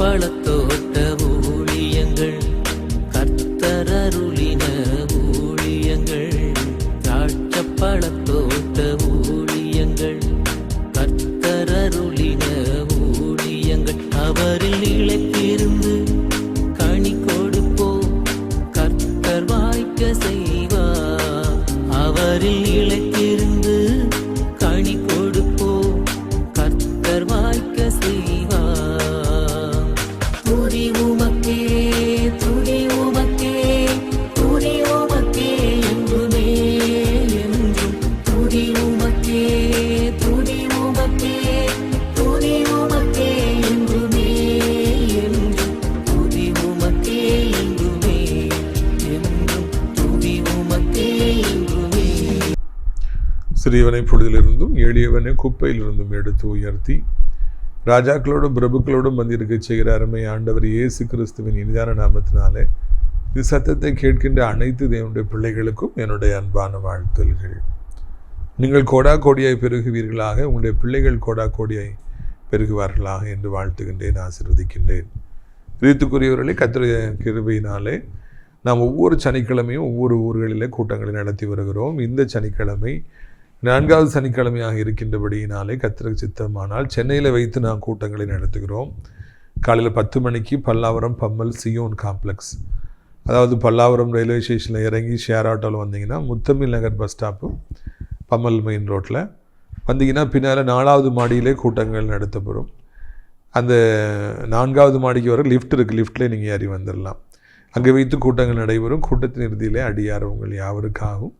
பழத்தோட்ட சிறியவனை பொழுதிலிருந்தும் எளியவனை குப்பையிலிருந்தும் எடுத்து உயர்த்தி ராஜாக்களோடும் பிரபுக்களோடும் வந்திருக்க செய்கிற அருமை ஆண்டவர் இயேசு கிறிஸ்துவின் இனிதான நாமத்தினாலே இது சத்தத்தை கேட்கின்ற அனைத்து தேவனுடைய பிள்ளைகளுக்கும் என்னுடைய அன்பான வாழ்த்தல்கள் நீங்கள் கோடா கோடியாய் பெருகுவீர்களாக உங்களுடைய பிள்ளைகள் கோடா கோடியாய் பெருகுவார்களாக என்று வாழ்த்துகின்றேன் ஆசிர்வதிக்கின்றேன். ரீத்துக்குரியவர்களே கத்திரைய கிருபையினாலே நாம் ஒவ்வொரு சனிக்கிழமையும் ஒவ்வொரு ஊர்களிலே கூட்டங்களை நடத்தி வருகிறோம். இந்த சனிக்கிழமை நான்காவது சனிக்கிழமையாக இருக்கின்றபடியினாலே கத்திர சித்தமானால் சென்னையில் வைத்து நாம் கூட்டங்களை நடத்துகிறோம். காலையில் பத்து மணிக்கு பல்லாவரம் பம்மல் சியோன் காம்ப்ளெக்ஸ். அதாவது பல்லாவரம் ரயில்வே ஸ்டேஷனில் இறங்கி ஷேர் ஆட்டோவில் வந்தீங்கன்னா Muthamizh Nagar bus stop Pammal main ரோட்டில் வந்தீங்கன்னா பின்னால் நாலாவது மாடியிலே கூட்டங்கள் நடத்தப்படும். அந்த நான்காவது மாடிக்கு வர லிஃப்ட் இருக்குது லிஃப்ட்டில் நீங்கள் ஏறி வந்துடலாம் அங்கே வைத்து கூட்டங்கள் நடைபெறும். கூட்டத்தின் இறுதியிலே அடியார் உங்கள் யாவருக்காகவும்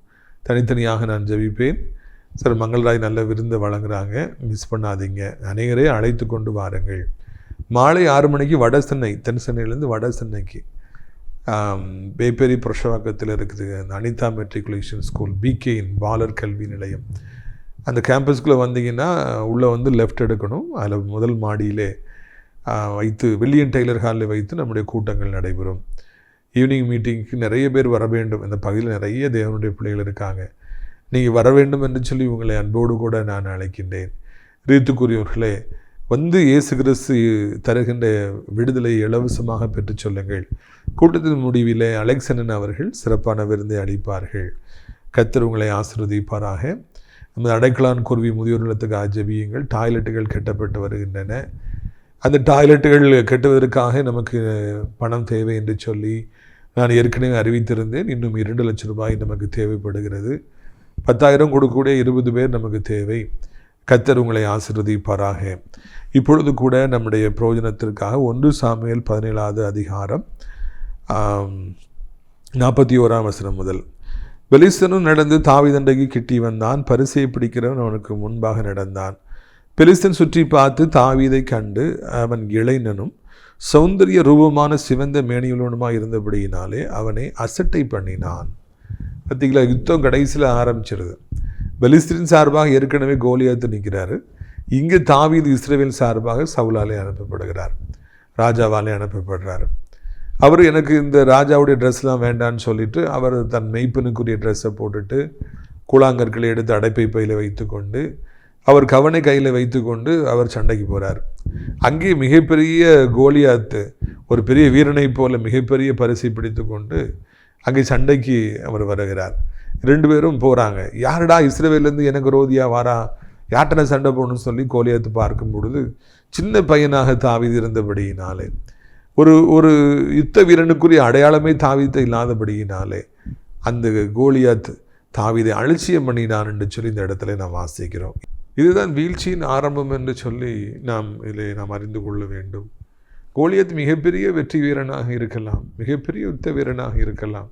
தனித்தனியாக நான் ஜபிப்பேன். சார் மங்கள்ராய் நல்ல விருந்து வழங்குறாங்க. மிஸ் பண்ணாதீங்க. அனைவரே அழைத்து கொண்டு வாருங்கள். மாலை ஆறு மணிக்கு வட சென்னை தென் சென்னையிலேருந்து வட சென்னைக்கு. ஆம், பேப்பேரி இருக்குது. அந்த அனிதா மெட்ரிகுலேஷன் ஸ்கூல் பிகேயின் பாலர் கல்வி நிலையம். அந்த கேம்பஸ்குள்ளே வந்தீங்கன்னா உள்ளே வந்து லெஃப்ட் எடுக்கணும். அதில் முதல் மாடியிலே வைத்து வில்லியன் டெய்லர் ஹாலில் வைத்து நம்முடைய கூட்டங்கள் நடைபெறும். ஈவினிங் மீட்டிங்க்கு நிறைய பேர் வர வேண்டும். இந்த பகுதியில் நிறைய தேவனுடைய பிள்ளைகள் இருக்காங்க. நீங்கள் வர வேண்டும் என்று சொல்லி உங்களை அன்போடு கூட நான் அழைக்கின்றேன். ரீத்துக்குரியவர்களே வந்து இயேசு கிறிஸ்து தருகின்ற விடுதலை இலவசமாக பெற்றுச் சொல்லுங்கள். கூட்டத்தின் முடிவிலே அலெக்சனன் அவர்கள் சிறப்பான விருந்தை அளிப்பார்கள். கத்தர் உங்களை ஆசிர்வதிப்பாராக. நமது அடைக்கலான் குருவி முதியோர் நிலத்துக்கு ஆஜபியுங்கள். டாய்லெட்டுகள் கட்டப்பட்டு வருகின்றன. அந்த டாய்லெட்டுகள் கட்டுவதற்காக நமக்கு பணம் தேவை என்று சொல்லி நான் ஏற்கனவே அறிவித்திருந்தேன். இன்னும் இரண்டு லட்சம் ரூபாய் நமக்கு தேவைப்படுகிறது. பத்தாயிரம் கொடுக்கக்கூடிய இருபது பேர் நமக்கு தேவை. கத்தர் உங்களை ஆசிர்வதிப்பாராக. இப்பொழுது கூட நம்முடைய பிரயோஜனத்திற்காக ஒன்று சாமியல் பதினேழாவது அதிகாரம் நாற்பத்தி ஓராம் வசனம் முதல். பெலிஸ்தனும் நடந்து தாவிதண்டைக்கு கிட்டி வந்தான். பரிசையை பிடிக்கிறவன் அவனுக்கு முன்பாக நடந்தான். பெலிஸ்தன் சுற்றி பார்த்து தாவீதை கண்டு அவன் இளைஞனும் சௌந்தரிய ரூபமான சிவந்த மேனியுள்ளவனுமாக இருந்தபடியினாலே அவனை அசட்டை பண்ணினான். பார்த்தீங்களா யுத்தம் கடைசியில் ஆரம்பிச்சிருது. பெலிஸ்தீன் சார்பாக ஏற்கனவே கோலியாத்து நிற்கிறாரு. இங்கே தாவீது இஸ்ரேவேல் சார்பாக சவுலாலே அனுப்பப்படுகிறார். ராஜாவாலே அனுப்பப்படுறார். அவர் எனக்கு இந்த ராஜாவுடைய ட்ரெஸ்லாம் வேண்டான்னு சொல்லிட்டு அவர் தன் மெய்ப்பனுக்குரிய ட்ரெஸ்ஸை போட்டுட்டு கூழாங்கற்களை எடுத்து அடைப்பை பையில் வைத்துக்கொண்டு அவர் கவனை கையில் வைத்துக்கொண்டு அவர் சண்டைக்கு போகிறார் அங்கே மிகப்பெரிய கோலியாத்து ஒரு பெரிய வீரனைப் போல மிகப்பெரிய பரிசை பிடித்து கொண்டு அங்கே சண்டைக்கு அவர் வருகிறார். ரெண்டு பேரும் போகிறாங்க யாருடா இஸ்ரேவேலேருந்து எனக்கு ரோதியாக வாரா? யாட்டனை சண்டை போடணும்னு சொல்லி கோலியாத்து பார்க்கும் பொழுது சின்ன பையனாக தாவிது இருந்தபடியினாலே ஒரு ஒரு யுத்த வீரனுக்குரிய அடையாளமே தாவித்த இல்லாதபடியினாலே அந்த கோலியாத் தாவிதை அலட்சியம் பண்ணினான் என்று சொல்லி இந்த இடத்துல நாம் வாசிக்கிறோம். இதுதான் வீழ்ச்சியின் ஆரம்பம் என்று சொல்லி நாம் இதில் நாம் அறிந்து கொள்ள வேண்டும். கோலியத் மிகப்பெரிய வெற்றி வீரனாக இருக்கலாம் மிகப்பெரிய யுத்த வீரனாக இருக்கலாம்.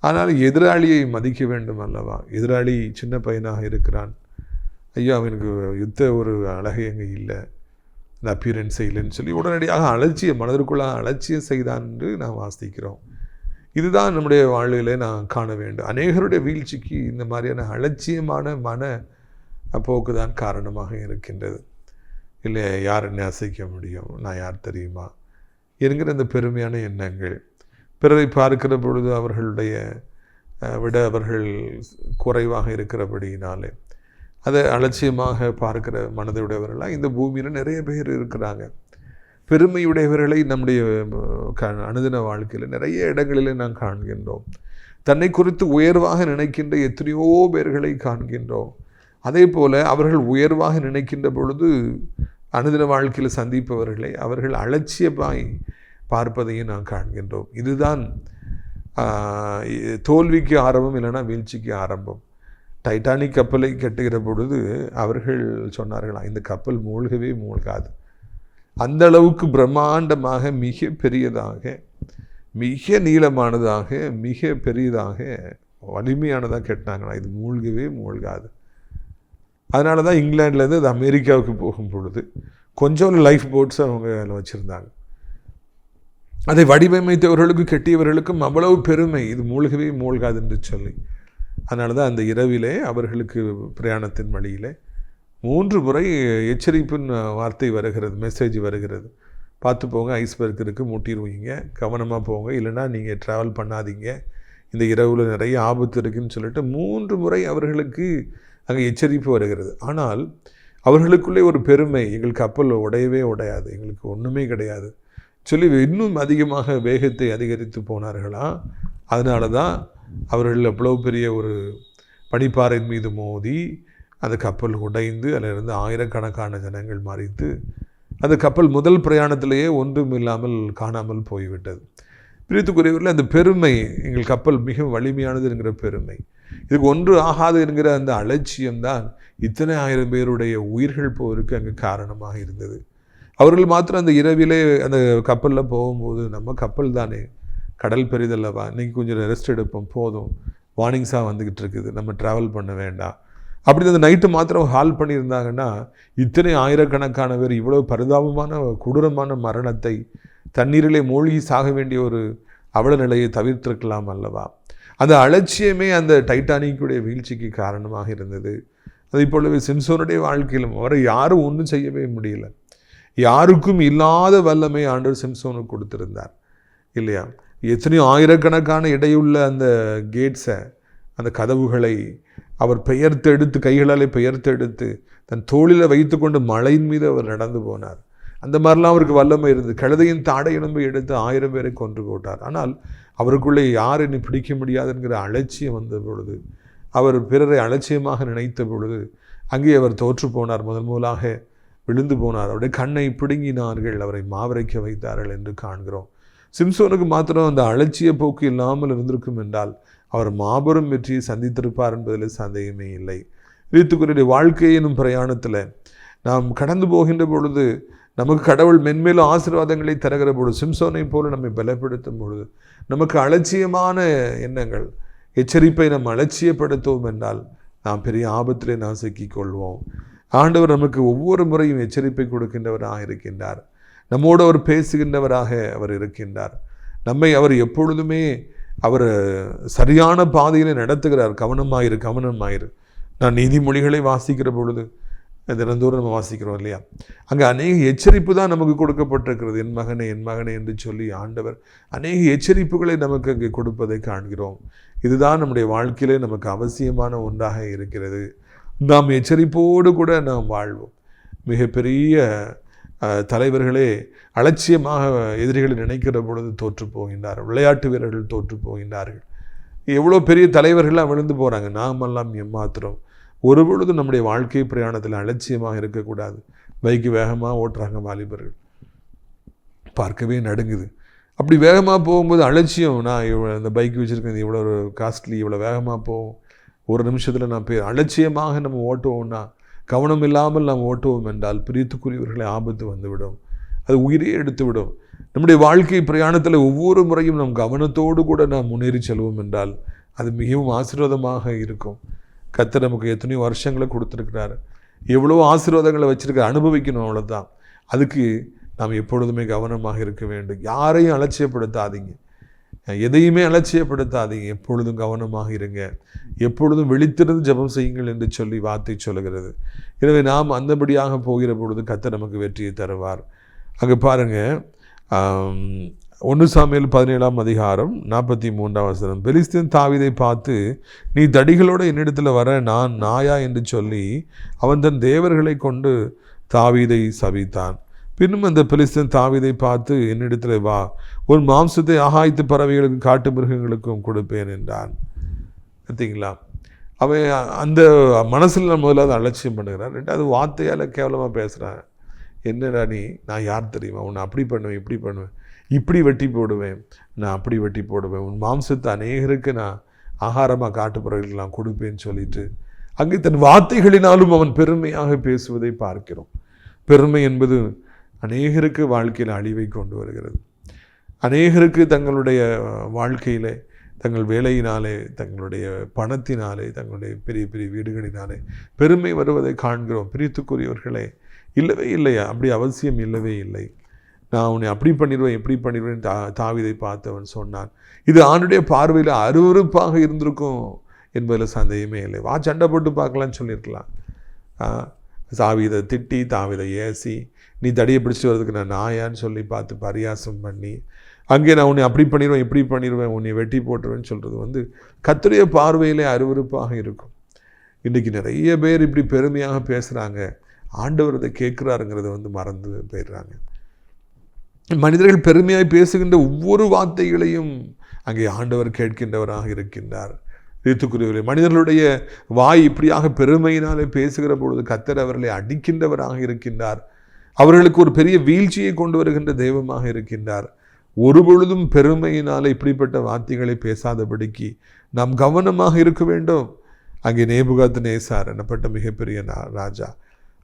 ஆனால் எதிராளியை மதிக்க வேண்டும் அல்லவா? எதிராளி சின்ன பையனாக இருக்கிறான். ஐயா அவனுக்கு யுத்த ஒரு அழகை அங்கே இல்லை. அந்த அப்பியரன்ஸே இல்லைன்னு சொல்லி உடனடியாக அலட்சியம் மனதிற்குள்ளாக அலட்சியம் செய்தான் என்று நாம் வாசிக்கிறோம். இதுதான் நம்முடைய வாழ்விலே நான் காண வேண்டும். அநேகருடைய வீழ்ச்சிக்கு இந்த மாதிரியான அலட்சியமான மன போக்கு தான் காரணமாக இருக்கின்றது. இல்லை யார் என்னை அசைக்க முடியும்? நான் யார் தெரியுமா? என்கிற இந்த பெருமையான எண்ணங்கள். பிறரை பார்க்கிற பொழுது அவர்களுடைய விட அவர்கள் குறைவாக இருக்கிறபடியினாலே. அதை அலட்சியமாக பார்க்கிற மனதுடையவர்களாக இந்த பூமியில் நிறைய பேர் இருக்கிறாங்க. பெருமையுடையவர்களை நம்முடைய க- அனுதின வாழ்க்கையில் நிறைய இடங்களில் நாம் காண்கின்றோம். தன்னை குறித்து உயர்வாக நினைக்கின்ற எத்தனையோ பேர்களை காண்கின்றோம். அதே போல் அவர்கள் உயர்வாக நினைக்கின்ற பொழுது அனுதின வாழ்க்கையில் சந்திப்பவர்களை அவர்கள் அலட்சியமாய் பார்ப்பதையும் நாம் காண்கின்றோம். இதுதான் தோல்விக்கு ஆரம்பம் இல்லைன்னா வீழ்ச்சிக்கு ஆரம்பம். டைட்டானிக் கப்பலை கட்டுகிற பொழுது அவர்கள் சொன்னார்களா இந்த கப்பல் மூழ்கவே மூழ்காது. அந்த அளவுக்கு பிரம்மாண்டமாக மிக பெரியதாக மிக நீளமானதாக மிக பெரியதாக வலிமையானதாக கட்டினாங்களா இது மூழ்கவே மூழ்காது. அதனால தான் இங்கிலாந்துலேருந்து அது அமெரிக்காவுக்கு போகும் பொழுது கொஞ்சம் லைஃப் போட்ஸ் அவங்க அதில் வச்சுருந்தாங்க. அதை வடிவமைத்தவர்களுக்கும் கெட்டியவர்களுக்கும் அவ்வளவு பெருமை. இது மூழ்கவே மூழ்காது என்று சொல்லி. அதனால தான் அந்த இரவிலே அவர்களுக்கு பிரயாணத்தின் வழியிலே மூன்று முறை எச்சரிப்பின் வார்த்தை வருகிறது மெசேஜ் வருகிறது. பார்த்து போங்க ஐஸ்பர்க் இருக்குது முட்டிடுவீங்க கவனமாக போங்க இல்லைன்னா நீங்கள் ட்ராவல் பண்ணாதீங்க. இந்த இரவில் நிறைய ஆபத்து இருக்குன்னு சொல்லிட்டு மூன்று முறை அவர்களுக்கு அங்கே எச்சரிப்பு வருகிறது. ஆனால் அவர்களுக்குள்ளே ஒரு பெருமை எங்கள் கப்பல் உடையவே உடையாது எங்களுக்கு ஒன்றுமே கிடையாது. சொல்லி இன்னும் அதிகமாக வேகத்தை அதிகரித்து போனார்களா? அதனால தான் அவர்கள் அவ்வளோ பெரிய ஒரு பனிப்பாறையின் மீது மோதி அந்த கப்பல் உடைந்து அதிலிருந்து ஆயிரக்கணக்கான ஜனங்கள் மறித்து அந்த கப்பல் முதல் பிரயாணத்திலேயே ஒன்றும் இல்லாமல் காணாமல் போய்விட்டது. பிரித்துக்குரியவர்கள் அந்த பெருமை எங்கள் கப்பல் மிக வலிமையானது என்கிற பெருமை. இதுக்கு ஒன்று ஆகாது என்கிற அந்த அலட்சியம்தான் இத்தனை ஆயிரம் பேருடைய உயிர்கள் போருக்கு அங்கே காரணமாக இருந்தது. அவர்கள் மாத்திரம் அந்த இரவிலே அந்த கப்பலில் போகும்போது நம்ம கப்பல் தானே கடல் பெரிதல்லவா நீங்கள் கொஞ்சம் ரெஸ்ட் எடுப்போம் போதும் வார்னிங்ஸாக வந்துக்கிட்டு இருக்குது நம்ம ட்ராவல் பண்ண வேண்டாம். அப்படி அந்த நைட்டு மாத்திரம் ஹால் பண்ணியிருந்தாங்கன்னா இத்தனை ஆயிரக்கணக்கான பேர் இவ்வளோ பரிதாபமான கொடூரமான மரணத்தை தண்ணீரிலே மூழ்கி சாக வேண்டிய ஒரு அவல நிலையை தவிர்த்திருக்கலாம் அல்லவா? அந்த அலட்சியமே அந்த டைட்டானிக்குடைய வீழ்ச்சிக்கு காரணமாக இருந்தது. அதே போலவே சிம்சோனுடைய வாழ்க்கையிலும் அவரை யாரும் ஒன்றும் செய்யவே முடியல. யாருக்கும் இல்லாத வல்லமை ஆண்டவர் சிம்சோனுக்கு கொடுத்திருந்தார். இல்லையா? எத்தனையோ ஆயிரக்கணக்கான இடையுள்ள அந்த கேட்ஸை அந்த கதவுகளை அவர் பெயர்த்தெடுத்து கைகளாலே பெயர்த்தெடுத்து தன் தோளில் வைத்துக்கொண்டு மலையின் மீது அவர் நடந்து போனார். அந்த மாதிரிலாம் அவருக்கு வல்லமை இருந்தது. கழுதையின் தாடை எலும்பை எடுத்து ஆயிரம் பேரை கொன்று போட்டார். ஆனால் அவருக்குள்ளே யார் என்னை பிடிக்க முடியாதுங்கிற அலட்சியம் வந்த பொழுது அவர் பிறரை அலட்சியமாக நினைத்த பொழுது அங்கே அவர் தோற்று போனார். முதல் முதலாக விழுந்து போனார். அவருடைய கண்ணை பிடுங்கினார்கள். அவரை மாவரைக்க வைத்தார்கள் என்று காண்கிறோம். சிம்சோனுக்கு மாத்திரம் அந்த அலட்சிய போக்கு இல்லாமல் இருந்திருக்கும் என்றால் அவர் மாபெரும் வெற்றியை சந்தித்திருப்பார் என்பதில் சந்தேகமே இல்லை. ரீத்துக்குரிய வாழ்க்கை எனும் பிரயாணத்தில் நாம் கடந்து போகின்ற பொழுது நமக்கு கடவுள் மென்மேலும் ஆசீர்வாதங்களை தருகிற பொழுது சிம்சோனை போல நம்மை பலப்படுத்தும் பொழுது நமக்கு அலட்சியமான எண்ணங்கள் எச்சரிப்பை நாம் அலட்சியப்படுத்துவோம் என்றால் நாம் பெரிய ஆபத்திலே நாம் சிக்கிக் கொள்வோம் ஆண்டவர் நமக்கு ஒவ்வொரு முறையும் எச்சரிப்பை கொடுக்கின்றவராக இருக்கின்றார். நம்மோடு அவர் பேசுகின்றவராக அவர் இருக்கின்றார். நம்மை அவர் எப்பொழுதுமே அவர் சரியான பாதையிலே நடத்துகிறார். கவனமாயிரு கவனமாயிரு. நான் நீதிமொழிகளை வாசிக்கிற பொழுது தினந்தோறும் நம்ம வாசிக்கிறோம் இல்லையா? அங்கே அநேக எச்சரிப்பு தான் நமக்கு கொடுக்கப்பட்டிருக்கிறது. என் மகனே என் மகனே என்று சொல்லி ஆண்டவர் அநேக எச்சரிப்புகளை நமக்கு அங்கே கொடுப்பதை காண்கிறோம். இதுதான் நம்முடைய வாழ்க்கையிலே நமக்கு அவசியமான ஒன்றாக இருக்கிறது. நாம் எச்சரிப்போடு கூட நாம் வாழ்வோம். மிகப்பெரிய தலைவர்களே அலட்சியமாக எதிரிகளை நினைக்கிற பொழுது தோற்று போகின்றார்கள். விளையாட்டு வீரர்கள் தோற்று போகின்றார்கள். எவ்வளோ பெரிய தலைவர்கள்லாம் விழுந்து போகிறாங்க நாமெல்லாம் எம்மாத்திரம் ஒரு பொழுதும் நம்முடைய வாழ்க்கை பிரயாணத்தில் அலட்சியமாக இருக்கக்கூடாது. பைக்கு வேகமாக ஓட்டுறாங்க வாலிபர்கள். பார்க்கவே நடுங்குது. அப்படி வேகமாக போகும்போது அலட்சியம் நான் இவ்வளோ இந்த பைக் வச்சுருக்கேன் இவ்வளோ ஒரு காஸ்ட்லி இவ்வளோ வேகமாக போகும். ஒரு நிமிஷத்தில் நான் போய் அலட்சியமாக நம்ம ஓட்டுவோம்னா கவனம் இல்லாமல் நாம் ஓட்டுவோம் என்றால் பிரித்துக்குரியவர்களை ஆபத்து வந்துவிடும். அது உயிரே எடுத்துவிடும். நம்முடைய வாழ்க்கை பிரயாணத்தில் ஒவ்வொரு முறையும் நம் கவனத்தோடு கூட நாம் முன்னேறி செல்வோம் என்றால் அது மிகவும் ஆசீர்வாதமாக இருக்கும். கத்தர் நமக்கு எத்தனையோ வருஷங்களை கொடுத்துருக்கிறாரு. எவ்வளோ ஆசீர்வாதங்களை வச்சுருக்க அனுபவிக்கணும் அவ்வளோதான் அதுக்கு நாம் எப்பொழுதுமே கவனமாக இருக்க வேண்டும். யாரையும் அலட்சியப்படுத்தாதீங்க. எதையுமே அலட்சியப்படுத்தாதீங்க. எப்பொழுதும் கவனமாக இருங்க. எப்பொழுதும் விழித்திருந்து ஜெபம் செய்யுங்கள் என்று சொல்லி வார்த்தை சொல்லுகிறது. எனவே நாம் அந்தபடியாக போகிற பொழுது கர்த்தர் நமக்கு வெற்றியை தருவார். அங்கே பாருங்கள் ஒன்று சாமியில் பதினேழாம் அதிகாரம் நாற்பத்தி மூன்றாம் வசனம். பெலிஸ்தீன் தாவீதை பார்த்து நீ தடிகளோடு என்னிடத்தில் வர நான் நாயா? என்று சொல்லி அவன் தன் தேவர்களை கொண்டு தாவீதை சபித்தான். பின்னும் அந்த பெலிஸ்தன் தாவீதை பார்த்து என்னிடத்தில் வா உன் மாம்சத்தை ஆகாய்த்து பறவைகளுக்கும் காட்டு மிருகங்களுக்கும் கொடுப்பேன் என்றான். பார்த்தீங்களா? அவன் அந்த மனசில் முதல்ல அதை அலட்சியம் பண்ணுகிறான். ரெண்டாவது வார்த்தையால் கேவலமாக பேசுகிறான் என்னடா நீ? நான் யார் தெரியுமா? உன்னை அப்படி பண்ணுவேன் இப்படி பண்ணுவேன். இப்படி வெட்டி போடுவேன். நான் அப்படி வெட்டி போடுவேன். உன் மாம்சத்தை அநேகருக்கு நான் ஆகாரமாக காட்டுப்புறங்களுக்கு நான் கொடுப்பேன்னு சொல்லிட்டு அங்கே தன் வார்த்தைகளினாலும் அவன் பெருமையாக பேசுவதை பார்க்கிறோம். பெருமை என்பது அநேகருக்கு வாழ்க்கையில் அழிவை கொண்டு வருகிறது. அநேகருக்கு தங்களுடைய வாழ்க்கையிலே தங்கள் வேலையினாலே தங்களுடைய பணத்தினாலே தங்களுடைய பெரிய பெரிய வீடுகளினாலே பெருமை வருவதை காண்கிறோம். பிரித்துக்குரியவர்களே இல்லவே இல்லையா? அப்படி அவசியம் இல்லவே இல்லை. நான் உன்னை அப்படி பண்ணிடுவேன் எப்படி பண்ணிடுவேன் தா தாவிதை பார்த்தவன் சொன்னான். இது ஆணுடைய பார்வையில் அருவருப்பாக இருந்திருக்கும் என்பதில் சந்தேகமே இல்லை. வா சண்டை போட்டு பார்க்கலான்னு சொல்லியிருக்கலாம். தாவிதை திட்டி தாவிதை ஏசி நீ தடியை பிடிச்சிட்டு வரதுக்கு நான் நாயான்னு சொல்லி பார்த்து பரியாசம் பண்ணி அங்கே நான் உன்னை அப்படி பண்ணிடுவேன் இப்படி பண்ணிடுவேன் உன்னை வெட்டி போட்டுருவேன்னு சொல்கிறது வந்து கத்துடைய பார்வையிலே அருவருப்பாக இருக்கும். இன்றைக்கி நிறைய பேர் இப்படி பெருமையாக பேசுகிறாங்க ஆண்டவர் அதை கேட்குறாருங்கிறத வந்து மறந்து போயிடுறாங்க. மனிதர்கள் பெருமையாக பேசுகின்ற ஒவ்வொரு வார்த்தைகளையும் அங்கே ஆண்டவர் கேட்கின்றவராக இருக்கின்றார். ரீத்துக்குரியவர்களே மனிதர்களுடைய வாய் இப்படியாக பெருமையினாலே பேசுகிற பொழுது கத்தர் அவர்களை அடிக்கின்றவராக இருக்கின்றார். அவர்களுக்கு ஒரு பெரிய வீழ்ச்சியை கொண்டு வருகின்ற தெய்வமாக இருக்கின்றார். ஒரு பொழுதும் பெருமையினால் இப்படிப்பட்ட வார்த்தைகளை பேசாதபடிக்கு நாம் கவனமாக இருக்க வேண்டும். அங்கே நேபுகாத் நேசார் எனப்பட்ட மிகப்பெரிய ராஜா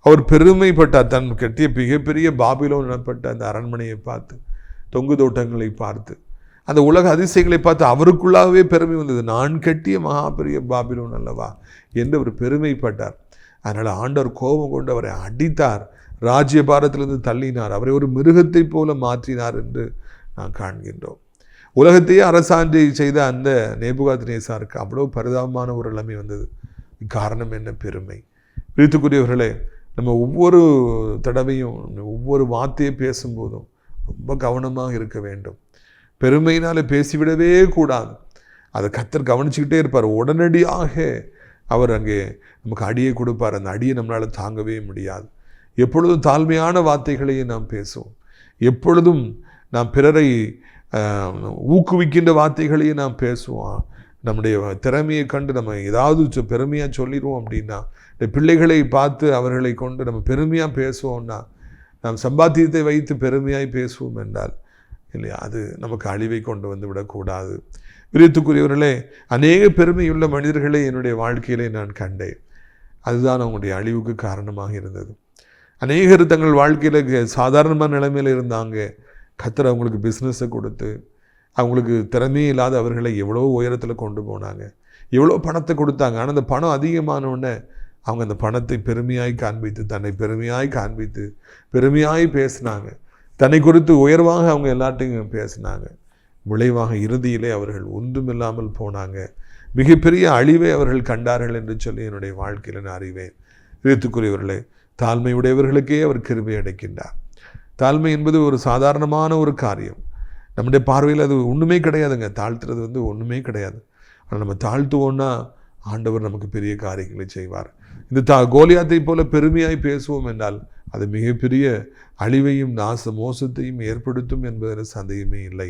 அவர் பெருமைப்பட்டார் தன் கட்டிய மிகப்பெரிய பாபிலோன் எனப்பட்ட அந்த அரண்மனையை பார்த்து தொங்கு தோட்டங்களை பார்த்து அந்த உலக அதிசயங்களை பார்த்து அவருக்குள்ளாகவே பெருமை வந்தது. நான் கட்டிய மகா பெரிய பாபிலோன் அல்லவா என்று அவர் பெருமைப்பட்டார். அதனால் ஆண்டவர் கோபம் கொண்டு அவரை அடித்தார். ராஜ்ய பாரத்திலிருந்து தள்ளினார். அவரை ஒரு மிருகத்தைப் போல மாற்றினார் என்று நாம் காண்கின்றோம். உலகத்தையே அரசாண்டி செய்த அந்த நேபுகாத் நேசாருக்கு அவ்வளோ பரிதாபமான ஒரு நிலைமை வந்தது. காரணம் என்ன? பெருமை. பிரித்துக்குரியவர்களே நம்ம ஒவ்வொரு தடவையும் ஒவ்வொரு வார்த்தையை பேசும்போதும் ரொம்ப கவனமாக இருக்க வேண்டும். பெருமையினால் பேசிவிடவே கூடாது. அதை கத்தர் கவனிச்சுக்கிட்டே இருப்பார். உடனடியாக அவர் அங்கே நமக்கு அடியை கொடுப்பார். அந்த அடியை நம்மளால் தாங்கவே முடியாது. எப்பொழுதும் தாழ்மையான வார்த்தைகளையே நாம் பேசுவோம். எப்பொழுதும் நாம் பிறரை ஊக்குவிக்கின்ற வார்த்தைகளையே நாம் பேசுவோம். நம்முடைய திறமையை கண்டு நம்ம ஏதாவது பெருமையாக சொல்லிடுவோம் அப்படின்னா இந்த பிள்ளைகளை பார்த்து அவர்களை கொண்டு நம்ம பெருமையாக பேசுவோம்னா நாம் சம்பாத்தியத்தை வைத்து பெருமையாய் பேசுவோம் என்றால் இல்லையா அது நமக்கு அழிவை கொண்டு வந்து விடக்கூடாது. விரியத்துக்குரியவர்களே அநேக பெருமையுள்ள மனிதர்களை என்னுடைய வாழ்க்கையிலே நான் கண்டேன். அதுதான் அவங்களுடைய அழிவுக்கு காரணமாக இருந்தது. அநேகர் தங்கள் வாழ்க்கையில் சாதாரணமான நிலைமையில் இருந்தாங்க. கத்தர் அவங்களுக்கு பிஸ்னஸை கொடுத்து அவங்களுக்கு திறமையே இல்லாத அவர்களை எவ்வளோ உயரத்தில் கொண்டு போனாங்க. எவ்வளோ பணத்தை கொடுத்தாங்க. ஆனால் அந்த பணம் அதிகமானவுடனே அவங்க அந்த பணத்தை பெருமையாய் காண்பித்து தன்னை பெருமையாய் காண்பித்து பெருமையாய் பேசினாங்க. தன்னை குறித்து உயர்வாக அவங்க எல்லாத்தையும் பேசினாங்க. விளைவாக இறுதியிலே அவர்கள் ஒன்றுமில்லாமல் போனாங்க. மிகப்பெரிய அழிவை அவர்கள் கண்டார்கள் என்று சொல்லி என்னுடைய வாழ்க்கையில் நான் அறிவேன். விருத்துக்குரியவர்களே தாழ்மையுடையவர்களுக்கே அவர் கிருபை அடைக்கின்றார். தாழ்மை என்பது ஒரு சாதாரணமான ஒரு காரியம். நம்முடைய பார்வையில் அது ஒன்றுமே கிடையாதுங்க. தாழ்த்துறது வந்து ஒன்றுமே கிடையாது. ஆனால் நம்ம தாழ்த்துவோன்னா ஆண்டவர் நமக்கு பெரிய காரியங்களை செய்வார். இந்த தா கோலியாத்தை போல பெருமையாய் பேசுவோம் என்றால் அது மிகப்பெரிய அழிவையும் நாச மோசத்தையும் ஏற்படுத்தும் என்பதில் சந்தேகமே இல்லை.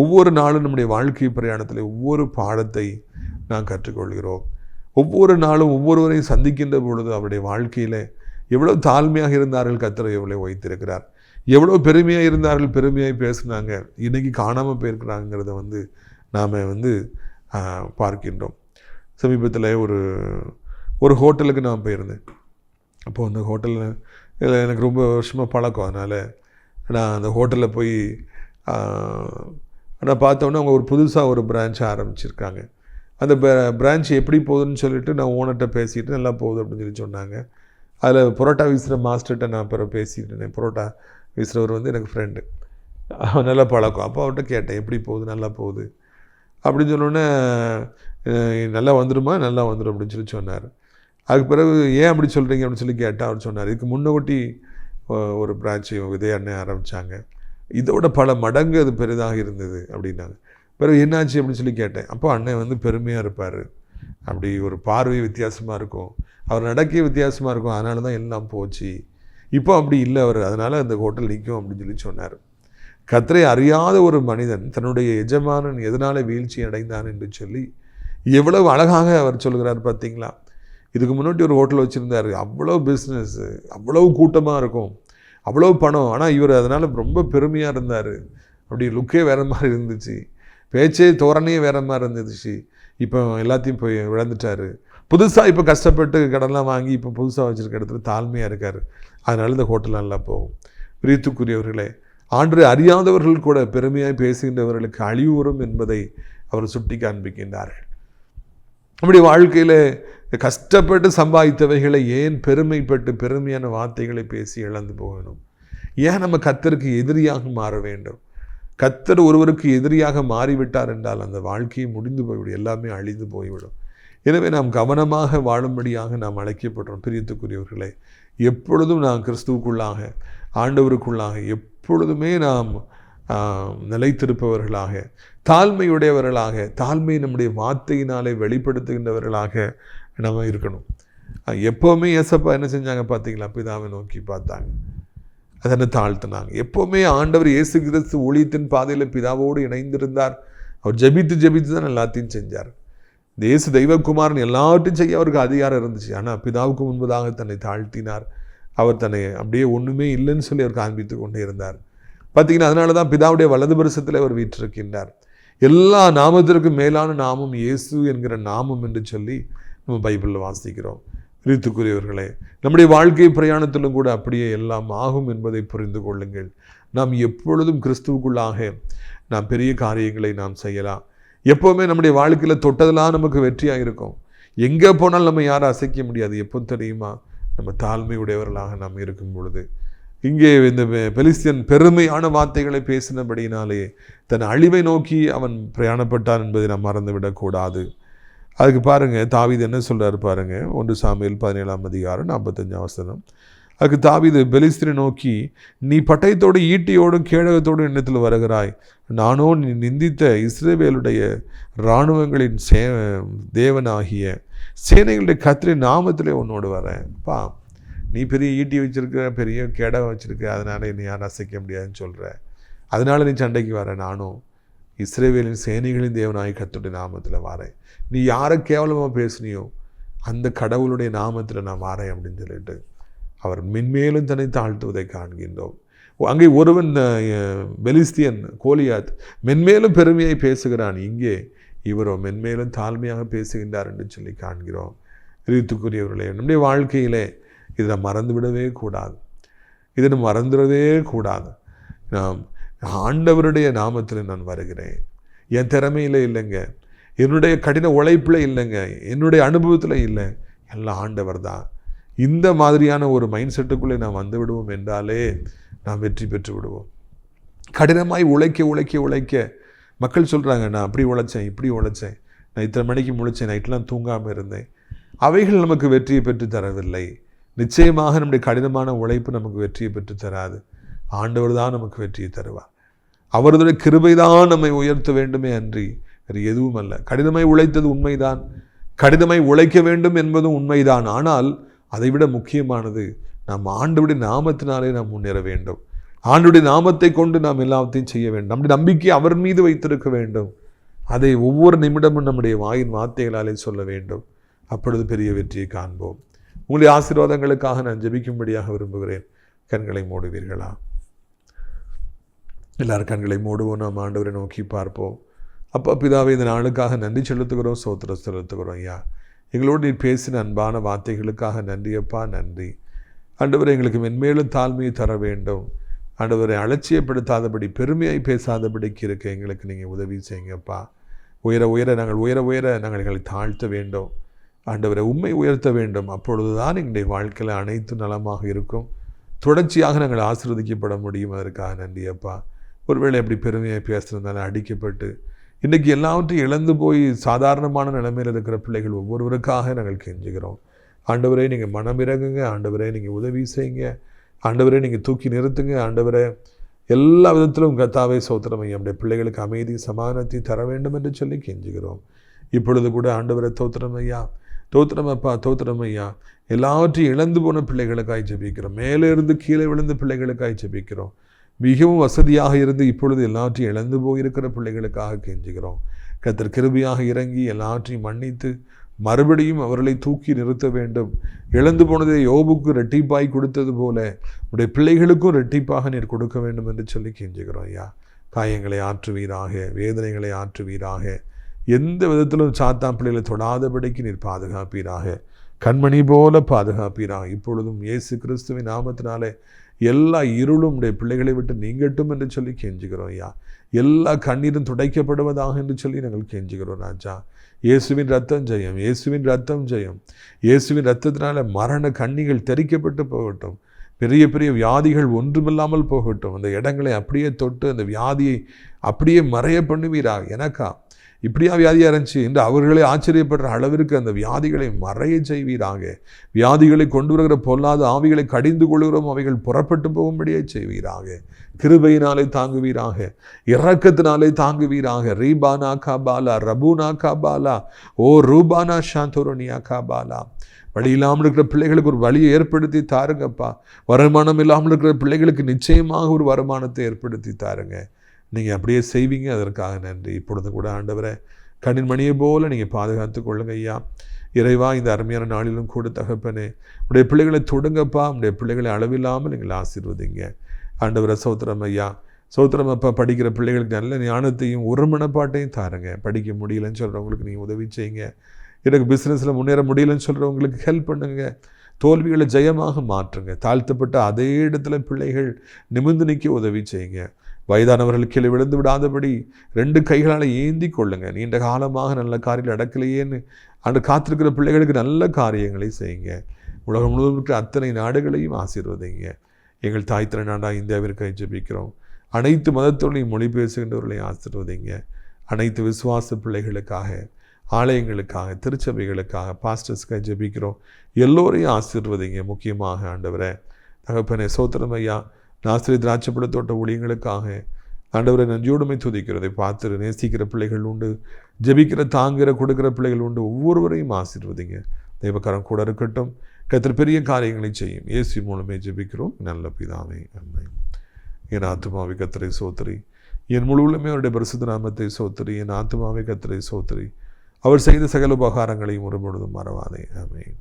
ஒவ்வொரு நாளும் நம்முடைய வாழ்க்கை பிரயாணத்தில் ஒவ்வொரு பாடத்தை நாம் கற்றுக்கொள்கிறோம். ஒவ்வொரு நாளும் ஒவ்வொருவரையும் சந்திக்கின்ற பொழுது அவருடைய வாழ்க்கையில் எவ்வளோ தாழ்மையாக இருந்தார்கள் கத்தரை எவ்வளோ வைத்திருக்கிறார். எவ்வளோ பெருமையாக இருந்தார்கள் பெருமையாக பேசுனாங்க. இன்றைக்கி காணாமல் போயிருக்கிறாங்கிறத வந்து நாம் வந்து பார்க்கின்றோம். சமீபத்தில் ஒரு ஒரு ஹோட்டலுக்கு நான் போயிருந்தேன். அப்போது அந்த ஹோட்டலில் எனக்கு ரொம்ப வருஷமாக பழக்கம். அதனால் நான் அந்த ஹோட்டலில் போய் நான் பார்த்தோன்னே அவங்க ஒரு புதுசாக ஒரு பிரான்ச் ஆரம்பிச்சிருக்காங்க. அந்த பிரான்ச் எப்படி போகுதுன்னு சொல்லிட்டு நான் ஓனர்கிட்ட பேசிட்டு நல்லா போகுது அப்படின்னு சொல்லி சொன்னாங்க. அதில் புரோட்டா வீசுகிற மாஸ்டர்கிட்ட நான் பிறகு பேசிட்டு புரோட்டா விஸ்ரவர் வந்து எனக்கு ஃப்ரெண்டு அவன் நல்லா பழக்கம். அப்போ அவர்கிட்ட கேட்டேன் எப்படி போகுது? நல்லா போகுது? அப்படின்னு சொன்னோடனே நல்லா வந்துடுமா நல்லா வந்துடும் அப்படின்னு சொல்லி சொன்னார். அதுக்கு பிறகு ஏன் அப்படி சொல்கிறீங்க அப்படின்னு சொல்லி கேட்டால் அவர் சொன்னார் இதுக்கு முன்னகொட்டி ஒரு பிரான்ச்சு விதை அண்ணன் ஆரம்பித்தாங்க இதோட பல மடங்கு அது பெரிதாக இருந்தது அப்படின்னாங்க. பிறகு என்னாச்சு அப்படின்னு சொல்லி கேட்டேன் அப்போ அண்ணன் வந்து பெருமையாக இருப்பார். அப்படி ஒரு பார்வை வித்தியாசமாக இருக்கும். அவர் நடக்கே வித்தியாசமாக இருக்கும். அதனால தான் எல்லாம் போச்சு. இப்போ அப்படி இல்லை அவர் அதனால் அந்த ஹோட்டல் நிற்கும் அப்படின்னு சொல்லி சொன்னார். கத்தரை அறியாத ஒரு மனிதன் தன்னுடைய எஜமானன் எதனால் வீழ்ச்சி அடைந்தான் என்று சொல்லி எவ்வளவு அழகாக அவர் சொல்கிறார் பார்த்தீங்களா? இதுக்கு முன்னாடி ஒரு ஹோட்டல் வச்சுருந்தார். அவ்வளோ பிஸ்னஸ் அவ்வளோ கூட்டமாக இருக்கும் அவ்வளோ பணம். ஆனால் இவர் அதனால் ரொம்ப பெருமையாக இருந்தார். அப்படி லுக்கே வேறு மாதிரி இருந்துச்சு. பேச்சே தோரணையே வேறு மாதிரி இருந்துச்சு. இப்போ எல்லாத்தையும் போய் இழந்துட்டார். புதுசாக இப்போ கஷ்டப்பட்டு கடன்லாம் வாங்கி இப்போ புதுசாக வச்சுருக்க இடத்துல தாழ்மையாக இருக்கார். அதனால் இந்த ஹோட்டல் நல்லா போகும். பிரித்துக்குரியவர்களே ஆண்டு அறியாதவர்கள் கூட பெருமையாக பேசுகின்றவர்களுக்கு அழிவுறும் என்பதை அவர் சுட்டி காண்பிக்கின்றார்கள் நம்முடைய வாழ்க்கையில் கஷ்டப்பட்டு சம்பாதித்தவைகளை ஏன் பெருமைப்பட்டு பெருமையான வார்த்தைகளை பேசி இழந்து போகணும்? ஏன் நம்ம கத்தருக்கு எதிரியாக மாற வேண்டும்? கத்தர் ஒருவருக்கு எதிரியாக மாறிவிட்டார் என்றால் அந்த வாழ்க்கையை முடிந்து போய்விடும் எல்லாமே அழிந்து போய்விடும். எனவே நாம் கவனமாக வாழும்படியாக நாம் அழைக்கப்படுறோம் பிரியத்துக்குரியவர்களே எப்பொழுதும் நாம் கிறிஸ்துவுக்குள்ளாக ஆண்டவருக்குள்ளாக எப்பொழுதுமே நாம் நிலைத்திருப்பவர்களாக தாழ்மையுடையவர்களாக தாழ்மை நம்முடைய வார்த்தையினாலே வெளிப்படுத்துகின்றவர்களாக நம்ம இருக்கணும். எப்போவுமே ஏசப்பா என்ன செஞ்சாங்க பார்த்தீங்களா? பிதாவை நோக்கி பார்த்தாங்க. அதனை தாழ்த்தினாங்க? எப்போவுமே ஆண்டவர் இயேசு கிறிஸ்து ஊழியத்தின் பாதையில் பிதாவோடு இணைந்திருந்தார். அவர் ஜபித்து ஜபித்து தான் எல்லாத்தையும் செஞ்சார். தேசு தெய்வகுமாரன் எல்லாவற்றையும் செய்ய அவருக்கு அதிகாரம் இருந்துச்சு. ஆனால் பிதாவுக்கு முன்பதாக தன்னை தாழ்த்தினார். அவர் தன்னை அப்படியே ஒன்றுமே இல்லைன்னு சொல்லி அவர் காண்பித்து கொண்டே இருந்தார். பார்த்தீங்கன்னா அதனால தான் பிதாவுடைய வலது பரிசத்தில் அவர் வீற்றிருக்கின்றார். எல்லா நாமத்திற்கும் மேலான நாமம் இயேசு என்கிற நாமம் என்று சொல்லி நம்ம பைபிளில் வாசிக்கிறோம். பிரித்துக்குரியவர்களே நம்முடைய வாழ்க்கை பிரயாணத்திலும் கூட அப்படியே எல்லாம் ஆகும் என்பதை புரிந்து கொள்ளுங்கள். நாம் எப்பொழுதும் கிறிஸ்துவுக்குள்ளாக நாம் பெரிய காரியங்களை நாம் செய்யலாம். எப்போவுமே நம்முடைய வாழ்க்கையில் தொட்டதெல்லாம் நமக்கு வெற்றியாக இருக்கும். எங்கே போனாலும் நம்ம யாரும் அசைக்க முடியாது. எப்போ தெரியுமா? நம்ம தாழ்மையுடையவர்களாக நாம் இருக்கும் பொழுது. இங்கே இந்த பெலிஸ்தியன் பெருமையான வார்த்தைகளை பேசினபடியினாலே தன் அழிவை நோக்கி அவன் பிரயாணப்பட்டான் என்பதை நாம் மறந்துவிடக்கூடாது அதுக்கு பாருங்கள் தாவிது என்ன சொல்கிறார் பாருங்கள் ஒன்று சாமியில் பதினேழாம் அதிகாரம் நாற்பத்தஞ்சாம் வசனம். அதுக்கு தாவிது பெலிஸ்திரி நோக்கி நீ பட்டயத்தோடு ஈட்டியோடும் கேடகத்தோடும் எண்ணத்தில் வருகிறாய். நானோ நீ நிந்தித்த இஸ்ரேவேலுடைய இராணுவங்களின் சே தேவனாகிய சேனைகளுடைய கத்திரி நாமத்திலே உன்னோடு வரேன். பா நீ பெரிய ஈட்டி வச்சுருக்க பெரிய கேடகம் வச்சுருக்க அதனால் என்னை யாரும் அசைக்க முடியாதுன்னு சொல்கிற அதனால் நீ சண்டைக்கு வர. நானும் இஸ்ரேவேலின் சேனைகளின் தேவனாய் கத்துடைய நாமத்தில் வரேன். நீ யாரை கேவலமாக பேசுனியோ அந்த கடவுளுடைய நாமத்தில் நான் வாரேன் அப்படின்னு சொல்லிட்டு அவர் மென்மேலும் தன்னை தாழ்த்துவதை காண்கின்றோம். அங்கே ஒருவன் பெலிஸ்தியன் கோலியாத் மென்மேலும் பெருமையை பேசுகிறான். இங்கே இவரோ மென்மேலும் தாழ்மையாக பேசுகின்றார் என்று சொல்லி காண்கிறோம். ரீத்துக்குரியவர்களே நம்முடைய வாழ்க்கையிலே இதை மறந்துவிடவே கூடாது. இதை மறந்துடவே கூடாது. நாம் ஆண்டவருடைய நாமத்தில் நான் வருகிறேன். என் திறமையில் இல்லைங்க. என்னுடைய கடின உழைப்பில் இல்லைங்க. என்னுடைய அனுபவத்தில் இல்லை. எல்லாம் ஆண்டவர் தான் இந்த மாதிரியான ஒரு மைண்ட் செட்டுக்குள்ளே நாம் வந்து விடுவோம் என்றாலே நாம் வெற்றி பெற்று விடுவோம் கடினமாய் உழைக்க உழைக்க உழைக்க மக்கள் சொல்கிறாங்க நான் அப்படி உழைச்சேன் இப்படி உழைச்சேன். நான் இத்தனை மணிக்கு முழிச்சேன் நைட்லாம் தூங்காமல் இருந்தேன். அவைகள் நமக்கு வெற்றியை பெற்று தரவில்லை. நிச்சயமாக நம்முடைய கடினமான உழைப்பு நமக்கு வெற்றியை பெற்று தராது. ஆண்டவர் தான் நமக்கு வெற்றியை தருவார். அவரதுடைய கிருபை தான் நம்மை உயர்த்த வேண்டுமே அன்றி வேறு எதுவும் அல்ல கடினமாய் உழைத்தது உண்மைதான். கடினமாய் உழைக்க வேண்டும் என்பதும் உண்மைதான். ஆனால் அதைவிட முக்கியமானது நாம் ஆண்டவுடைய நாமத்தினாலே நாம் முன்னேற வேண்டும். ஆண்டுடைய நாமத்தை கொண்டு நாம் எல்லாத்தையும் செய்ய வேண்டும். நம்முடைய நம்பிக்கை அவர் மீது வைத்திருக்க வேண்டும். அதை ஒவ்வொரு நிமிடமும் நம்முடைய வாயின் வார்த்தைகளாலே சொல்ல வேண்டும். அப்பொழுது பெரிய வெற்றியை காண்போம். உங்களுடைய ஆசீர்வாதங்களுக்காக நான் ஜெபிக்கும்படியாக விரும்புகிறேன். கண்களை மூடுவீர்களா? எல்லார் கண்களை மூடுவோம். நாம் ஆண்டவரை நோக்கி பார்ப்போம். அப்பா பிதாவை இந்த நாளுக்காக நன்றி செலுத்துகிறோம். சோத்திரம் செலுத்துகிறோம் ஐயா. எங்களோடு நீர் பேசின அன்பான வார்த்தைகளுக்காக நன்றியப்பா நன்றி. ஆண்டவரை எங்களுக்கு மென்மேலும் தாழ்மையை தர வேண்டும். ஆண்டவரை அலட்சியப்படுத்தாதபடி பெருமையாய் பேசாதபடிக்கு இருக்க எங்களுக்கு நீங்கள் உதவி செய்யுங்கப்பா உயர உயர நாங்கள் உயர உயர நாங்கள் எங்களை தாழ்த்த வேண்டும். ஆண்டவரை உண்மை உயர்த்த வேண்டும். அப்பொழுது தான் எங்களுடைய வாழ்க்கையில் அனைத்து நலமாக இருக்கும். தொடர்ச்சியாக நாங்கள் ஆசிர்வதிக்கப்பட முடியும். அதற்காக நன்றியப்பா ஒருவேளை எப்படி பெருமையாக பேசுகிறதுனால அடிக்கப்பட்டு இன்றைக்கி எல்லாவற்றையும் இழந்து போய் சாதாரணமான நிலைமையில் இருக்கிற பிள்ளைகள் ஒவ்வொருவருக்காக நாங்கள் கெஞ்சுகிறோம். ஆண்டவரே நீங்கள் மனம் இறங்குங்க. ஆண்டவரே நீங்கள் உதவி செய்யுங்க. ஆண்டவரே நீங்கள் தூக்கி நிறுத்துங்க. ஆண்டவரே எல்லா விதத்திலும் கத்தாவே சோத்திரம் நம்முடைய பிள்ளைகளுக்கு அமைதி சமாதானத்தை தர வேண்டும் என்று சொல்லி கெஞ்சுகிறோம். இப்பொழுது கூட ஆண்டவரை தோத்திரம் ஐயா தோத்திரம் அப்பா தோத்திரம் ஐயா எல்லாவற்றையும் இழந்து போன பிள்ளைகளுக்காய் ஜெபிக்கிறோம். மேலே இருந்து கீழே விழுந்த பிள்ளைகளுக்காய் ஜெபிக்கிறோம். மிகவும் வசதியாக இருந்து இப்பொழுது எல்லாற்றையும் இழந்து போயிருக்கிற பிள்ளைகளுக்காக கெஞ்சுகிறோம். கத்தர் கிருபியாக இறங்கி எல்லாற்றையும் மன்னித்து மறுபடியும் அவர்களை தூக்கி நிறுத்த வேண்டும். இழந்து போனதை யோபுக்கு ரெட்டிப்பாய் கொடுத்தது போல உடைய பிள்ளைகளுக்கும் ரெட்டிப்பாக நீர் கொடுக்க வேண்டும் என்று சொல்லி கெஞ்சுகிறோம் ஐயா. காயங்களை ஆற்றுவீராக வேதனைகளை ஆற்றுவீராக எந்த விதத்திலும் சாத்தான் பிள்ளைகளை தொடாதபடிக்கு நீர் பாதுகாப்பீராக கண்மணி போல பாதுகாப்பீராக. இப்பொழுதும் இயேசு கிறிஸ்துவின் நாமத்தினாலே எல்லா இருளும் உடைய பிள்ளைகளை விட்டு நீங்கட்டும் என்று சொல்லி கெஞ்சுகிறோம் ஐயா. எல்லா கண்ணீரும் துடைக்கப்படுவதாக என்று சொல்லி நாங்கள் கெஞ்சுகிறோம் ராஜா. இயேசுவின் ரத்தம் ஜெயம் இயேசுவின் ரத்தம் ஜெயம். இயேசுவின் ரத்தத்தினால மரண கண்ணிகள் தெறிக்கப்பட்டு போகட்டும். பெரிய பெரிய வியாதிகள் ஒன்றுமில்லாமல் போகட்டும். அந்த இடங்களை அப்படியே தொட்டு அந்த வியாதியை அப்படியே மறைய பண்ணுவீரா எனக்கா? இப்படியா வியாதியாக இருந்துச்சு என்று அவர்களே ஆச்சரியப்படுற அளவிற்கு அந்த வியாதிகளை மறைய செய்வீராக. வியாதிகளை கொண்டு வருகிற பொல்லாத ஆவிகளை கடிந்து கொள்கிறோம் அவைகள் புறப்பட்டு போகும்படியே செய்வீராக. கிருபையினாலே தாங்குவீராக இறக்கத்தினாலே தாங்குவீராக. ரீபானா காபாலா ரபுனா காபாலா ஓ ரூபானா சாந்தோரனியா காபாலா. வழி இல்லாமல் இருக்கிற பிள்ளைகளுக்கு ஒரு வழியை ஏற்படுத்தி தாருங்கப்பா. வருமானம் இல்லாமல் இருக்கிற பிள்ளைகளுக்கு நிச்சயமாக ஒரு வருமானத்தை ஏற்படுத்தி தாருங்க. நீங்கள் அப்படியே செய்வீங்க. அதற்காக நன்றி. இப்பொழுது கூட ஆண்டவரை கண்ணின் போல் நீங்கள் பாதுகாத்து கொள்ளுங்க ஐயா. இறைவா இந்த அருமையான நாளிலும் கூட தகப்பனே உடைய பிள்ளைகளை தொடுங்கப்பா. உடைய பிள்ளைகளை அளவில்லாமல் நீங்கள் ஆசீர்வதிங்க. ஆண்டவரை சௌத்திரம் ஐயா. சௌத்திரம் அப்பா படிக்கிற பிள்ளைகளுக்கு நல்ல ஞானத்தையும் ஒரு மனப்பாட்டையும் தாருங்க. படிக்க முடியலன்னு சொல்கிறவங்களுக்கு நீங்கள் உதவி செய்யுங்க. எனக்கு பிஸ்னஸில் முன்னேற முடியலன்னு சொல்கிறவங்களுக்கு ஹெல்ப் பண்ணுங்க. தோல்விகளை ஜெயமாக மாற்றுங்க. தாழ்த்தப்பட்ட அதே இடத்துல பிள்ளைகள் நிமிந்து நிற்க உதவி செய்யுங்க. வயதானவர்கள் கீழே விழுந்து விடாதபடி ரெண்டு கைகளால் ஏந்தி கொள்ளுங்க. நீண்ட காலமாக நல்ல காரியங்கள் நடக்கலையேன்னு அன்று காத்திருக்கிற பிள்ளைகளுக்கு நல்ல காரியங்களை செய்யுங்க. உலகம் முழுவதும் இருக்கிற அத்தனை நாடுகளையும் ஆசீர்வதிங்க. எங்கள் தாய் திறனாண்டா இந்தியாவிற்கு ஜெபிக்கிறோம். அனைத்து மதத்தோடையும் மொழி பேசுகின்றவர்களையும் ஆசீர்வதிங்க. அனைத்து விசுவாச பிள்ளைகளுக்காக ஆலயங்களுக்காக திருச்சபைகளுக்காக பாஸ்டர்ஸ்க்காக ஜெபிக்கிறோம். எல்லோரையும் ஆசீர்வதிங்க. முக்கியமாக ஆண்டவரை. தகப்பனே சோத்திரம் ஐயா நாசிரி திராட்சைப்பட தோட்ட ஊழியங்களுக்காக ஆண்டவரை நன்றியோடுமை துதிக்கிறதை பார்த்து நேசிக்கிற பிள்ளைகள் உண்டு ஜெபிக்கிற தாங்கிற கொடுக்கிற பிள்ளைகள் உண்டு ஒவ்வொருவரையும் ஆசீர்வதிங்க. தெய்வக்காரம் கூட இருக்கட்டும். கத்தர் பெரிய காரியங்களை செய்யும். ஏசி மூலமே ஜெபிக்கிறோம். நல்ல பிதாவே அம்மை. என் ஆத்மாவை கத்தரை சோத்திரி. என் முழுவலுமே அவருடைய பரிசுத்த நாமத்தை சோத்திரி. என் ஆத்மாவை கத்தரை சோத்திரி. அவர் செய்த சகல உபகாரங்களையும் ஒரு பொழுதும் மறவாதே. ஆமென்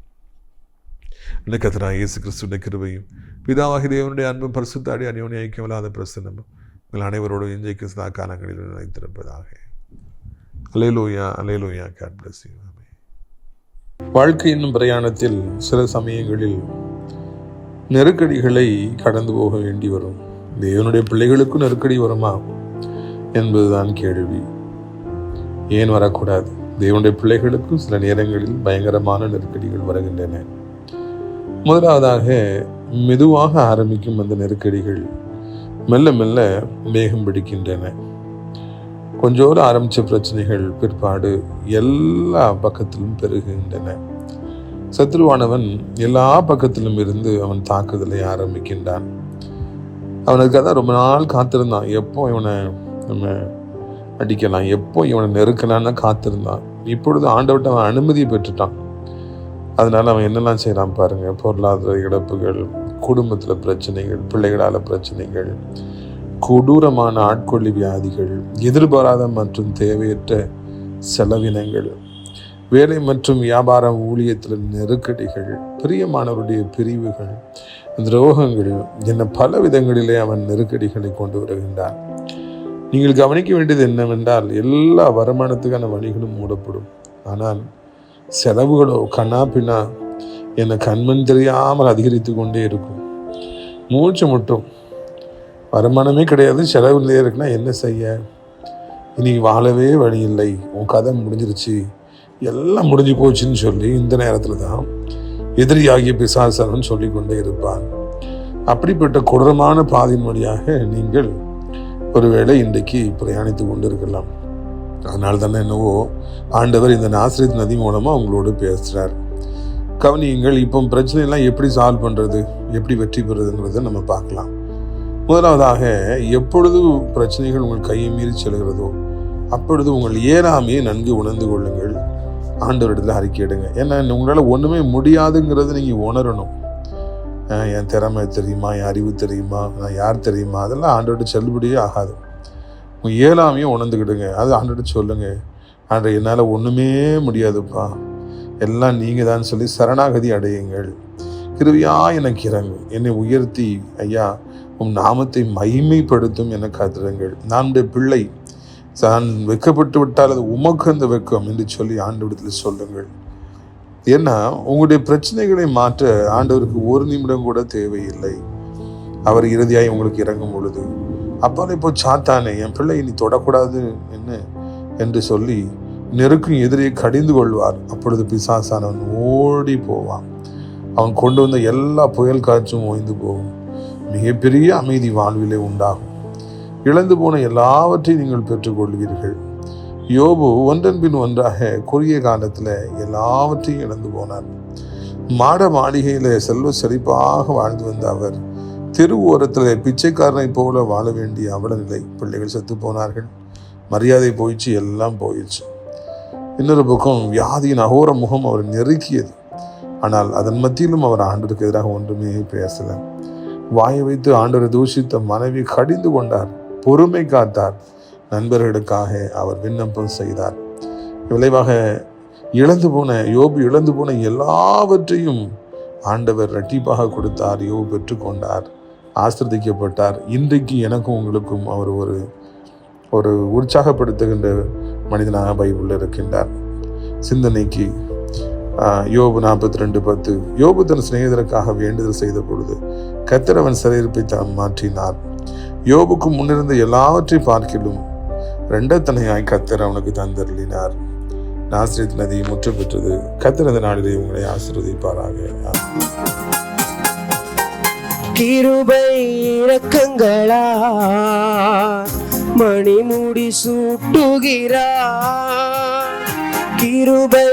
கத்தரா இயேசு கிறிஸ்துவின் கிருபையும் பிதாவாகி தேவனுடைய அன்பும் பரிசுத்தாடி அனியோனி ஐக்கியமில்லாத பிரசனமும் உங்கள் அனைவரோடும் இன்றைக்கு சதா காலங்களில் நினைத்திருப்பதாக அலையலூயா அலையலூயா காட் பிளஸ் வாழ்க்கை என்னும் பிரயாணத்தில் சில சமயங்களில் நெருக்கடிகளை கடந்து போக வேண்டி வரும் தேவனுடைய பிள்ளைகளுக்கும் நெருக்கடி வருமா என்பதுதான் கேள்வி ஏன் வரக்கூடாது தேவனுடைய பிள்ளைகளுக்கும் சில நேரங்களில் பயங்கரமான நெருக்கடிகள் வருகின்றன முதலாவதாக மெதுவாக ஆரம்பிக்கும் அந்த நெருக்கடிகள் மெல்ல மெல்ல வேகம் பிடிக்கின்றன. கொஞ்சோடு ஆரம்பித்த பிரச்சனைகள் பிற்பாடு எல்லா பக்கத்திலும் பெருகுகின்றன. சத்ருவானவன் எல்லா பக்கத்திலும் இருந்து அவன் தாக்குதலை ஆரம்பிக்கின்றான். அவனுக்கு தான் ரொம்ப நாள் காத்திருந்தான். எப்போ இவனை நம்ம அடிக்கலாம் எப்போ இவனை நெருக்கலான்னு காத்திருந்தான். இப்பொழுது ஆண்டவட்ட அவன் அனுமதி பெற்றுட்டான். அதனால் அவன் என்னெல்லாம் செய்கிறான் பாருங்கள் பொருளாதார இழப்புகள் குடும்பத்தில் பிரச்சனைகள் பிள்ளைகளால் பிரச்சனைகள் கொடூரமான ஆட்கொள்ளி வியாதிகள் எதிர்பாராத மற்றும் தேவையற்ற செலவினங்கள் வேலை மற்றும் வியாபார ஊழியத்தில் நெருக்கடிகள் பிரியமானவருடைய பிரிவுகள் துரோகங்கள் என பல விதங்களிலே அவன் நெருக்கடிகளை கொண்டு வருகின்றான். நீங்கள் கவனிக்க வேண்டியது என்னவென்றால் எல்லா வருமானத்துக்கான வழிகளும் மூடப்படும். ஆனால் செலவுகளோ கண்ணா பின்னா என்னை கண்மண் தெரியாமல் அதிகரித்து கொண்டே இருக்கும். மூச்சு மட்டும் வருமானமே கிடையாது செலவு இல்லையே இருக்குன்னா என்ன செய்ய? இனி வாழவே வழி இல்லை உன் கதை முடிஞ்சிருச்சு. எல்லாம் முடிஞ்சு போச்சுன்னு சொல்லி இந்த நேரத்தில் தான் எதிரியாகிய பிசாசனன் சொல்லி கொண்டே இருப்பான். அப்படிப்பட்ட கொடூரமான பாதையின் வழியாக நீங்கள் ஒருவேளை இன்றைக்கு பிரயாணித்து கொண்டு இருக்கலாம் அதனால தானே என்னவோ ஆண்டவர் இந்த நாசிரியத் நதி மூலமாக அவங்களோடு பேசுகிறார் கவனியுங்கள் இப்போ பிரச்சனையெல்லாம் எப்படி சால்வ் பண்ணுறது எப்படி வெற்றி பெறுறதுங்கிறத நம்ம பார்க்கலாம். முதலாவதாக எப்பொழுது பிரச்சனைகள் உங்கள் கையை மீறி செல்கிறதோ அப்பொழுது உங்கள் ஏறாமையை நன்கு உணர்ந்து கொள்ளுங்கள். ஆண்டவரிடத்தில் அறிக்கையிடுங்க ஏன்னா உங்களால் ஒன்றுமே முடியாதுங்கிறத நீங்கள் உணரணும். என் திறமை தெரியுமா என் அறிவு தெரியுமா நான் யார் தெரியுமா அதெல்லாம் ஆண்டவர்கிட்ட செல்லுபடியே ஆகாது. உங்கள் ஏழாமையும் உணர்ந்துக்கிடுங்க. அது ஆண்டுகிட்ட சொல்லுங்க. ஆண்டு என்னால் ஒன்றுமே முடியாதுப்பா. எல்லாம் நீங்கள் தான் சொல்லி சரணாகதி அடையுங்கள். கிருவியா எனக்கு இறங்கு. என்னை உயர்த்தி ஐயா உம் நாமத்தை மகிமைப்படுத்தும் என காத்திருங்கள் நான் பிள்ளை. நான் வெக்கப்பட்டு விட்டால் அது உமக்கு அந்த வெக்கம் என்று சொல்லி ஆண்டவிடத்தில் சொல்லுங்கள். ஏன்னா உங்களுடைய பிரச்சனைகளை மாற்ற ஆண்டவருக்கு ஒரு நிமிடம் கூட தேவையில்லை. அவர் இறுதியாய் உங்களுக்கு இறங்கும் பொழுது. அப்பாலே இப்போ சாத்தானே என் பிள்ளை இனி தொடக்கூடாது என்ன? என்று சொல்லி நெருக்கும் எதிரியை கடிந்து கொள்வார். அப்பொழுது பிசாசானவன் ஓடி போவான். அவன் கொண்டு வந்த எல்லா புயல் காற்றும் ஓய்ந்து போகும். மிகப்பெரிய அமைதி வாழ்விலே உண்டாகும். இழந்து போன எல்லாவற்றையும் நீங்கள் பெற்றுக்கொள்வீர்கள். யோபு ஒன்றன் பின் ஒன்றாக குறுகிய காலத்தில் எல்லாவற்றையும் இழந்து போனார். மாட மாளிகையில் செல்வ செழிப்பாக வாழ்ந்து வந்த அவர் தெரு ஓரத்தில் பிச்சைக்காரனை போல வாழ வேண்டிய அவல நிலை பிள்ளைகள் செத்து போனார்கள். மரியாதை போயிடுச்சு எல்லாம் போயிடுச்சு இன்னொரு பக்கம் வியாதியின் அகோர முகம் அவர் நெருக்கியது. ஆனால் அதன் மத்தியிலும் அவர் ஆண்டருக்கு எதிராக ஒன்றுமே பேசலை. வாயை வைத்து ஆண்டரை தூஷித்த மனைவி கடிந்து கொண்டார் பொறுமை காத்தார். நண்பர்களுக்காக அவர் விண்ணப்பம் செய்தார். விளைவாக இழந்து போன யோபு இழந்து போன எல்லாவற்றையும் ஆண்டவர் ரட்டிப்பாக கொடுத்தார் யோபு பெற்றுக்கொண்டார். ஆசிர்வதிக்கப்பட்டார். இன்றைக்கு எனக்கும் உங்களுக்கும் அவர் ஒரு ஒரு உற்சாகப்படுத்துகின்ற மனிதனாக பைபிளில் இருக்கின்றார். சிந்தனைக்கு யோபு நாற்பத்தி ரெண்டு பத்து. யோபு தன் சிநேகிதருக்காக வேண்டுதல் செய்த பொழுது கத்திரவன் அவன் சிறையிருப்பை தான் மாற்றினார். யோபுக்கு முன்னிருந்த எல்லாவற்றை பார்க்கிலும் ரெண்டத்தனையாய் கத்தர் அவனுக்கு தந்தருளினார். நாசிரியத் நதி முற்று பெற்றது கத்திரந்த நாளிலே உங்களை ஆசிர்வதிப்பாராக. கிருபை இறக்கங்களா மணிமுடி சூட்டுகிறார். கிருபை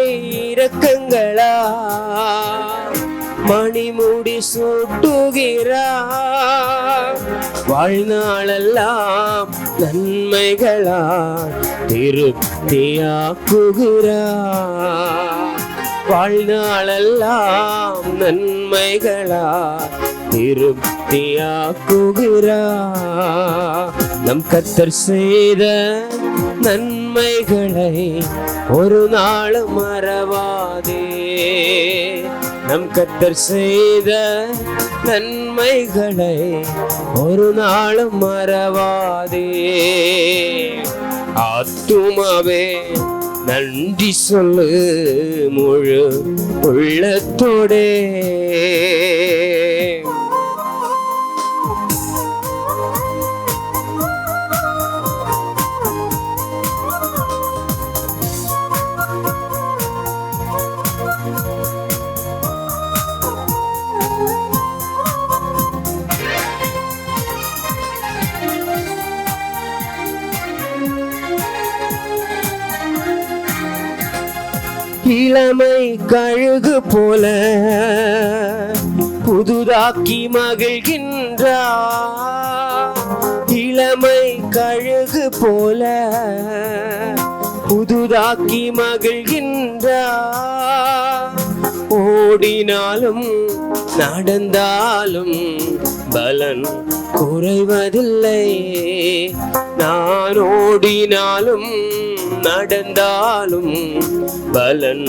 இறக்கங்களா மணிமுடி சூட்டுகிறார். வாழ்நாளெல்லாம் நன்மைகளா திருப்தியாக்குகிறார். வாழ்நாளெல்லாம் நன்மைகளா திருப்தியாக்குகிறா நம் கத்தர் செய்த நன்மைகளை ஒரு நாள் மறவாதே. நம் கத்தர் செய்த நன்மைகளை ஒரு நாள் மறவாதே. ஆத்துமாவே நன்றி சொல்லு முழு உள்ளத்தோடே. கழுகு போல புதுதாக்கி மகிழ்கின்றார் இளமை கழுகு போல புதுதாக்கி மகிழ்கின்றார் ஓடினாலும் நடந்தாலும் பலன் குறைவதில்லை. நான் ஓடினாலும் நடந்தாலும் பலன்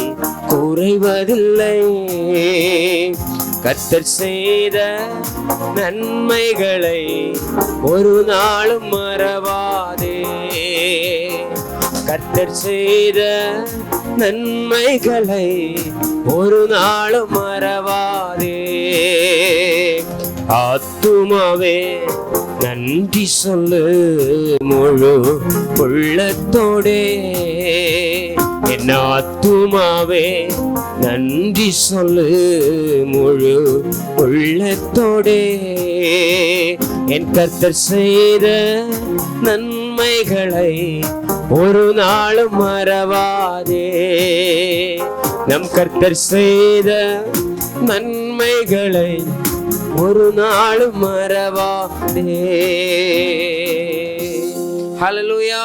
குறைவதில்லை. கத்தர் செய்த நன்மைகளை ஒரு நாளும் மறவாதே. கத்தர் செய்த நன்மைகளை ஒரு நாளும் மறவாதே. ஆத்துமாவே நன்றி சொல்லு முழு உள்ளத்தோடே. என் ஆத்துமாவே நன்றி சொல்லு முழு உள்ளத்தோடே. என் கர்த்தர் செய்த நன்மைகளை ஒரு நாளும் மறவாதே. நம் கர்த்தர் செய்த நன்மைகளை ஒரு நாளும் மறவாதே. ஹலலுயா